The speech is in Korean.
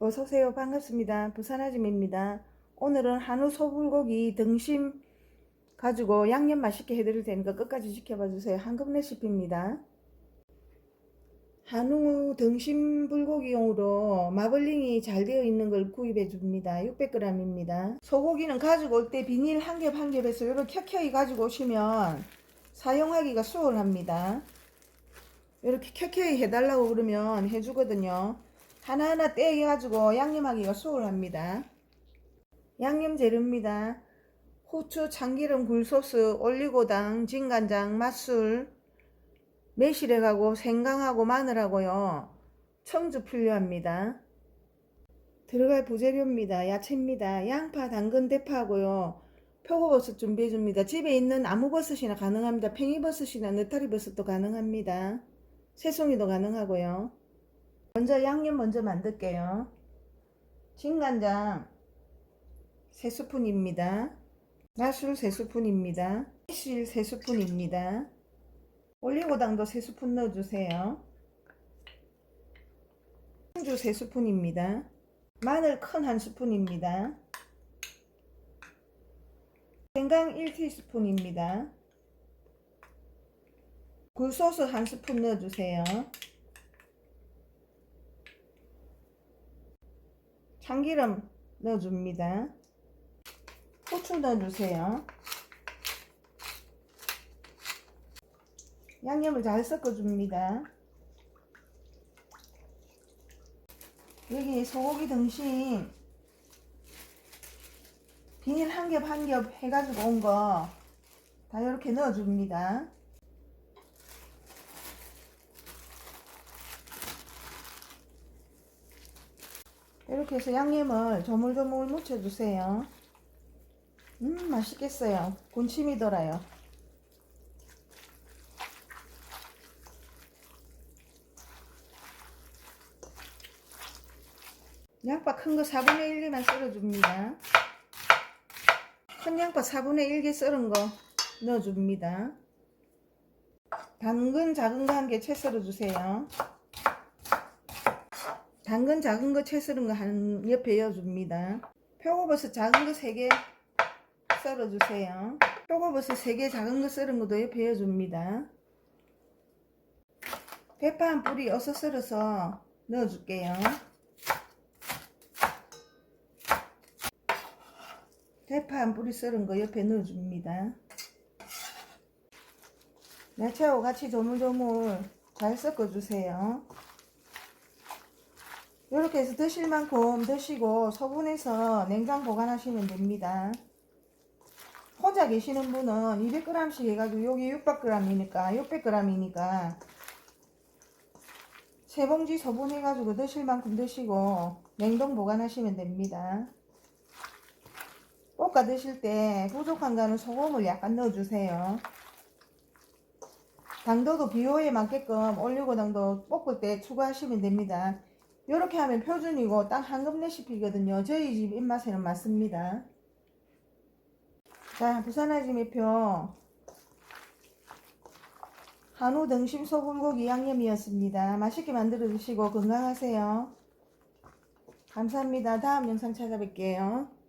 어서 오세요. 반갑습니다. 부산 아줌입니다. 오늘은 한우 소불고기 등심 가지고 양념 맛있게 해드릴 테니까 끝까지 지켜봐 주세요. 한급 레시피입니다. 한우 등심 불고기용으로 마블링이 잘 되어 있는 걸 구입해 줍니다. 600g입니다. 소고기는 가지고 올 때 비닐 한 겹 한 겹에서 이렇게 켜켜이 가지고 오시면 사용하기가 수월합니다. 이렇게 켜켜이 해달라고 그러면 해주거든요. 하나하나 떼가지고 양념하기가 수월합니다. 양념 재료입니다. 후추, 참기름, 굴소스, 올리고당, 진간장, 맛술, 매실액하고 생강하고 마늘하고요. 청주 필요합니다. 들어갈 부재료입니다. 야채입니다. 양파, 당근, 대파하고요. 표고버섯 준비해줍니다. 집에 있는 아무버섯이나 가능합니다. 팽이버섯이나 느타리버섯도 가능합니다. 새송이도 가능하고요. 먼저 양념 먼저 만들게요. 진간장 3스푼입니다. 맛술 3스푼입니다. 매실 3스푼입니다. 올리고당도 3스푼 넣어주세요. 청주 3스푼입니다. 마늘 큰 한 스푼입니다. 생강 1티스푼입니다. 굴소스 한 스푼 넣어주세요. 참기름 넣어줍니다. 후추 넣어주세요. 양념을 잘 섞어줍니다. 여기 소고기 등심 비닐 한 겹 한 겹 해가지고 온 거 다 이렇게 넣어줍니다. 이렇게 해서 양념을 조물조물 묻혀주세요. 음, 맛있겠어요. 군침이 돌아요. 양파 큰 거 4분의 1개만 썰어줍니다. 큰 양파 4분의 1개 썰은 거 넣어줍니다. 당근 작은 거 한 개 채 썰어주세요. 당근 작은 거 채 썰은 거 한 옆에 이어줍니다. 표고버섯 작은 거 3개 썰어주세요. 표고버섯 3개 작은 거 썰은 것도 옆에 이어줍니다. 대파 한 뿌리 어서 썰어서 넣어줄게요. 대파 한 뿌리 썰은 거 옆에 넣어줍니다. 야채하고 같이 조물조물 잘 섞어주세요. 이렇게 해서 드실 만큼 드시고 소분해서 냉장 보관하시면 됩니다. 혼자 계시는 분은 200g씩 해가지고 여기 600g이니까 600g이니까 세 봉지 소분해가지고 드실 만큼 드시고 냉동 보관하시면 됩니다. 볶아 드실 때 부족한 거는 소금을 약간 넣어주세요. 당도도 비호에 맞게끔 올리고당도 볶을 때 추가하시면 됩니다. 이렇게 하면 표준이고 딱 한급 레시피거든요. 저희 집 입맛에는 맞습니다. 자, 부산아지매표 한우 등심 소불고기 양념이었습니다. 맛있게 만들어 드시고 건강하세요. 감사합니다. 다음 영상 찾아뵐게요.